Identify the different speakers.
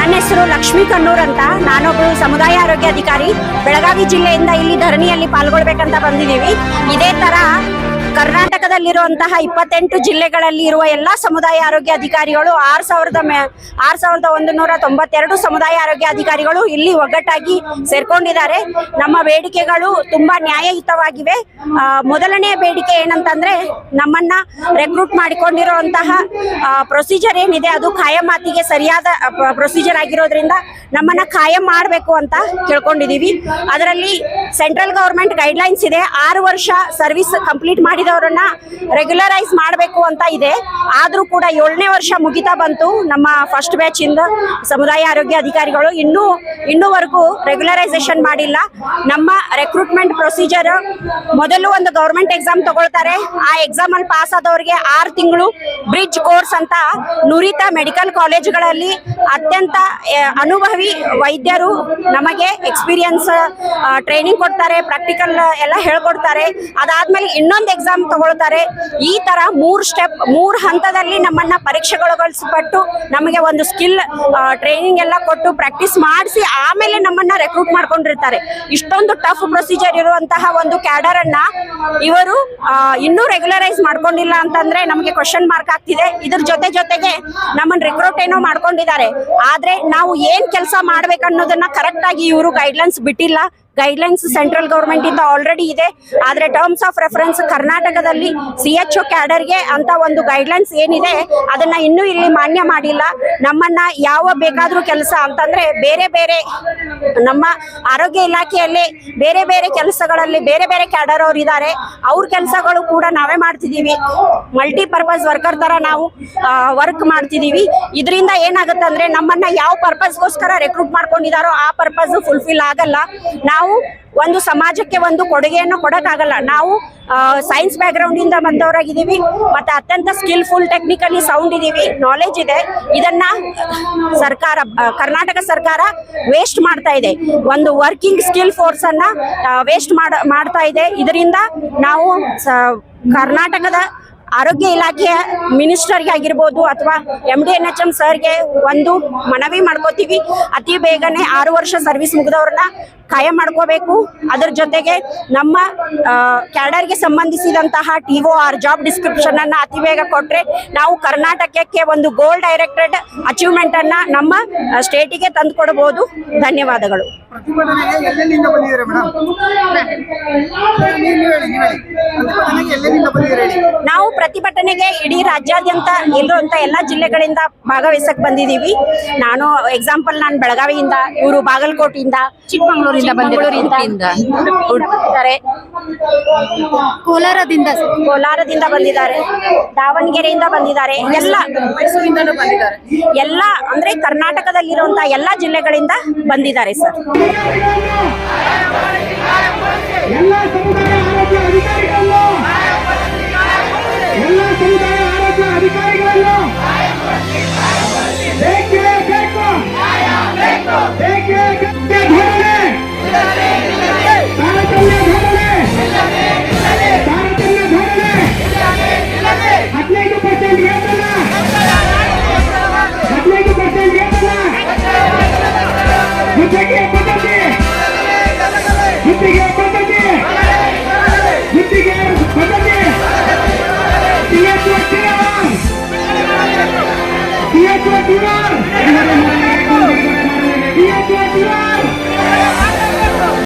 Speaker 1: ಹೆಸರು ಲಕ್ಷ್ಮೀ ಕಣ್ಣೂರ್ ಅಂತ. ನಾನೊಬ್ಬರು ಸಮುದಾಯ ಆರೋಗ್ಯ ಅಧಿಕಾರಿ. ಬೆಳಗಾವಿ ಜಿಲ್ಲೆಯಿಂದ ಇಲ್ಲಿ ಧರಣಿಯಲ್ಲಿ ಪಾಲ್ಗೊಳ್ಬೇಕಂತ ಬಂದಿದ್ದೀವಿ. ಇದೇ ತರ ಕರ್ನಾಟಕದಲ್ಲಿರುವಂತಹ ಇಪ್ಪತ್ತೆಂಟು ಜಿಲ್ಲೆಗಳಲ್ಲಿ ಇರುವ ಎಲ್ಲಾ ಸಮುದಾಯ ಆರೋಗ್ಯ ಅಧಿಕಾರಿಗಳು ಆರ್ ಸಾವಿರದ ಆರ್ ಸಾವಿರದ ಒಂದು ನೂರ ತೊಂಬತ್ತೆರಡು ಸಮುದಾಯ ಆರೋಗ್ಯ ಅಧಿಕಾರಿಗಳು ಇಲ್ಲಿ ಒಗ್ಗಟ್ಟಾಗಿ ಸೇರ್ಕೊಂಡಿದ್ದಾರೆ. ನಮ್ಮ ಬೇಡಿಕೆಗಳು ತುಂಬಾ ನ್ಯಾಯಯುತವಾಗಿವೆ. ಮೊದಲನೇ ಬೇಡಿಕೆ ಏನಂತಂದ್ರೆ ನಮ್ಮನ್ನ ರೆಕ್ರೂಟ್ ಮಾಡಿಕೊಂಡಿರುವಂತಹ ಪ್ರೊಸೀಜರ್ ಏನಿದೆ ಅದು ಖಾಯಮಾತಿಗೆ ಸರಿಯಾದ ಪ್ರೊಸೀಜರ್ ಆಗಿರೋದ್ರಿಂದ ನಮ್ಮನ್ನ ಕಾಯಂ ಮಾಡಬೇಕು ಅಂತ ಕೇಳ್ಕೊಂಡಿದೀವಿ ಅದರಲ್ಲಿ ಸೆಂಟ್ರಲ್ ಗವರ್ಮೆಂಟ್ ಗೈಡ್ಲೈನ್ಸ್ ಇದೆ. ಆರು ವರ್ಷ ಸರ್ವಿಸ್ ಕಂಪ್ಲೀಟ್ ಮಾಡಿದವರನ್ನ ರೆಗ್ಯುಲರೈಸ್ ಮಾಡಬೇಕು ಅಂತ ಇದೆ. ಆದ್ರೂ ಕೂಡ ಏಳನೇ ವರ್ಷ ಮುಗಿತಾ ಬಂತು. ನಮ್ಮ ಫಸ್ಟ್ ಬ್ಯಾಚ್ ಇಂದ ಸಮುದಾಯ ಆರೋಗ್ಯ ಅಧಿಕಾರಿಗಳು ಇನ್ನೂ ಇನ್ನೂವರೆಗೂ ರೆಗ್ಯುಲರೈಸೇಷನ್ ಮಾಡಿಲ್ಲ. ನಮ್ಮ ರೆಕ್ರೂಟ್ಮೆಂಟ್ ಪ್ರೊಸೀಜರ್ ಮೊದಲು ಒಂದು ಗೌರ್ಮೆಂಟ್ ಎಕ್ಸಾಮ್ ತಗೊಳ್ತಾರೆ. ಆ ಎಕ್ಸಾಮ್ ಅಲ್ಲಿ ಪಾಸ್ ಆದವರಿಗೆ ಆರು ತಿಂಗಳು ಬ್ರಿಡ್ಜ್ ಕೋರ್ಸ್ ಅಂತ ನುರಿತ ಮೆಡಿಕಲ್ ಕಾಲೇಜ್ಗಳಲ್ಲಿ ಅತ್ಯಂತ ಆ, ಅನುಭವಿ ವೈದ್ಯರು ನಮಗೆ ಎಕ್ಸ್ಪೀರಿಯನ್ಸ್ ಟ್ರೈನಿಂಗ್ ಕೊಡ್ತಾರೆ ಪ್ರಾಕ್ಟಿಕಲ್ ಎಲ್ಲ ಹೇಳ್ಕೊಡ್ತಾರೆ. ಅದಾದ್ಮೇಲೆ ಇನ್ನೊಂದು ಎಕ್ಸಾಮ್ ತಗೊಳ್ತಾರೆ. ಈ ತರ ಮೂರು ಸ್ಟೆಪ್ ಮೂರು ಹಂತದಲ್ಲಿ ನಮ್ಮನ್ನ ಪರೀಕ್ಷೆಗೊಳಗೊಳಿಸಿಪಟ್ಟು ನಮಗೆ ಒಂದು ಸ್ಕಿಲ್ ಟ್ರೈನಿಂಗ್ ಎಲ್ಲ ಕೊಟ್ಟು ಪ್ರಾಕ್ಟೀಸ್ ಮಾಡಿಸಿ ಆಮೇಲೆ ನಮ್ಮನ್ನ ರೆಕ್ರೂಟ್ ಮಾಡ್ಕೊಂಡಿರ್ತಾರೆ. ಇಷ್ಟೊಂದು ಟಫ್ ಪ್ರೊಸೀಜರ್ ಇರುವಂತಹ ಒಂದು ಕ್ಯಾಡರ್ ಅನ್ನ ಇವರು ಇನ್ನೂ ರೆಗ್ಯುಲರೈಸ್ ಮಾಡ್ಕೊಂಡಿಲ್ಲ ಅಂತಂದ್ರೆ ನಮಗೆ ಕ್ವಶನ್ ಮಾರ್ಕ್ ಆಗ್ತಿದೆ. ಇದ್ರ ಜೊತೆ ಜೊತೆಗೆ ನಮ್ಮನ್ನ ರೆಕ್ರೂಟ್ ಏನೋ ಮಾಡ್ಕೊಂಡಿದ್ದಾರೆ. ಆದ್ರೆ ನಾವು ಏನ್ ಕೆಲಸ ಮಾಡ್ಬೇಕನ್ನೋದನ್ನ ಕರೆಕ್ಟ್ ಆಗಿ ಇವರು ಗೈಡ್ಲೈನ್ಸ್ ಬಿಟ್ಟಿಲ್ಲ. ಗೈಡ್ಲೈನ್ಸ್ ಸೆಂಟ್ರಲ್ ಗೌರ್ಮೆಂಟ್ ಇಂದ ಆಲ್ರೆಡಿ ಇದೆ. ಆದ್ರೆ ಟರ್ಮ್ಸ್ ಆಫ್ ರೆಫರೆನ್ಸ್ ಕರ್ನಾಟಕದಲ್ಲಿ ಸಿ ಎಚ್ ಒ ಕ್ಯಾಡರ್ಗೆ ಅಂತ ಒಂದು ಗೈಡ್ಲೈನ್ಸ್ ಏನಿದೆ, ಅದನ್ನ ಇನ್ನೂ ಇಲ್ಲಿ ಮಾನ್ಯ ಮಾಡಿಲ್ಲ. ನಮ್ಮನ್ನ ಯಾವ ಬೇಕಾದ್ರೂ ಕೆಲಸ ಅಂತಂದ್ರೆ ಬೇರೆ ಬೇರೆ ನಮ್ಮ ಆರೋಗ್ಯ ಇಲಾಖೆಯಲ್ಲಿ ಬೇರೆ ಬೇರೆ ಕೆಲಸಗಳಲ್ಲಿ ಬೇರೆ ಬೇರೆ ಕ್ಯಾಡರ್ ಅವ್ರು ಇದ್ದಾರೆ ಅವ್ರ ಕೆಲಸಗಳು ಕೂಡ ನಾವೇ ಮಾಡ್ತಿದೀವಿ. ಮಲ್ಟಿಪರ್ಪಸ್ ವರ್ಕರ್ ತರ ನಾವು ವರ್ಕ್ ಮಾಡ್ತಿದೀವಿ. ಇದರಿಂದ ಏನಾಗುತ್ತೆ ಅಂದ್ರೆ ನಮ್ಮನ್ನ ಯಾವ ಪರ್ಪಸ್ಗೋಸ್ಕರ ರೆಕ್ರೂಟ್ ಮಾಡ್ಕೊಂಡಿದಾರೋ ಆ ಪರ್ಪಸ್ ಫುಲ್ಫಿಲ್ ಆಗಲ್ಲ. ನಾವು ಒಂದು ಸಮಾಜಕ್ಕೆ ಒಂದು ಕೊಡುಗೆಯನ್ನು ಕೊಡಕ್ಕಾಗಲ್ಲ. ನಾವು ಸೈನ್ಸ್ ಬ್ಯಾಕ್ಗ್ರೌಂಡ್ ಇಂದ ಬಂದವರಾಗಿದ್ದೀವಿ, ಮತ್ತೆ ಅತ್ಯಂತ ಸ್ಕಿಲ್ಫುಲ್ ಟೆಕ್ನಿಕಲಿ ಸೌಂಡ್ ಇದೀವಿ ನಾಲೆಜ್ ಇದೆ. ಇದನ್ನ, ಸರ್ಕಾರ ಕರ್ನಾಟಕ ಸರ್ಕಾರ ವೇಸ್ಟ್ ಮಾಡ್ತಾ ಇದೆ. ಒಂದು ವರ್ಕಿಂಗ್ ಸ್ಕಿಲ್ ಫೋರ್ಸ್ ಅನ್ನ ವೇಸ್ಟ್ ಮಾಡ, ಮಾಡ್ತಾ ಇದೆ. ಇದರಿಂದ ನಾವು ಕರ್ನಾಟಕದ ಆರೋಗ್ಯ ಇಲಾಖೆಯ ಮಿನಿಸ್ಟರ್ಗೆ ಆಗಿರ್ಬೋದು ಅಥವಾ M D N H M ಸರ್ಗೆ ಒಂದು ಮನವಿ ಮಾಡ್ಕೋತೀವಿ. ಅತಿ ಬೇಗನೆ ಆರು ವರ್ಷ ಸರ್ವಿಸ್ ಮುಗಿದವ್ರನ್ನ ಕಾಯಂ ಮಾಡ್ಕೋಬೇಕು. ಅದರ ಜೊತೆಗೆ ನಮ್ಮ ಕ್ಯಾಡರ್ಗೆ ಸಂಬಂಧಿಸಿದಂತಹ T O R job description ಅನ್ನ ಅತಿ ಬೇಗ ಕೊಟ್ಟರೆ ನಾವು ಕರ್ನಾಟಕಕ್ಕೆ ಒಂದು ಗೋಲ್ ಡೈರೆಕ್ಟೆಡ್ ಅಚೀವ್ಮೆಂಟ್ ಅನ್ನ ನಮ್ಮ ಸ್ಟೇಟಿಗೆ ತಂದು ಕೊಡಬಹುದು ಧನ್ಯವಾದಗಳು.
Speaker 2: ನಾವು ಪ್ರತಿಭಟನೆಗೆ
Speaker 1: ಇಡೀ ರಾಜ್ಯಾದ್ಯಂತ ಇರುವಂತ ಎಲ್ಲ ಜಿಲ್ಲೆಗಳಿಂದ ಭಾಗವಹಿಸಕ್ ಬಂದಿದೀವಿ. ನಾನು ಎಕ್ಸಾಂಪಲ್ ನಾನು ಬೆಳಗಾವಿಯಿಂದ ಇವರು ಬಾಗಲಕೋಟೆಯಿಂದ
Speaker 3: ಚಿಕ್ಕಮಗಳೂರಿಂದ
Speaker 1: ಬಂದಿದ್ದಾರೆ
Speaker 3: ಕೋಲಾರದಿಂದ.
Speaker 1: ಕೋಲಾರದಿಂದ ಬಂದಿದ್ದಾರೆ. ದಾವಣಗೆರೆಯಿಂದ ಬಂದಿದ್ದಾರೆ. ಎಲ್ಲ ಎಲ್ಲ ಅಂದ್ರೆ ಕರ್ನಾಟಕದಲ್ಲಿರುವಂತ ಎಲ್ಲ ಜಿಲ್ಲೆಗಳಿಂದ ಬಂದಿದ್ದಾರೆ ಸರ್.
Speaker 4: ಎಲ್ಲ இந்தியா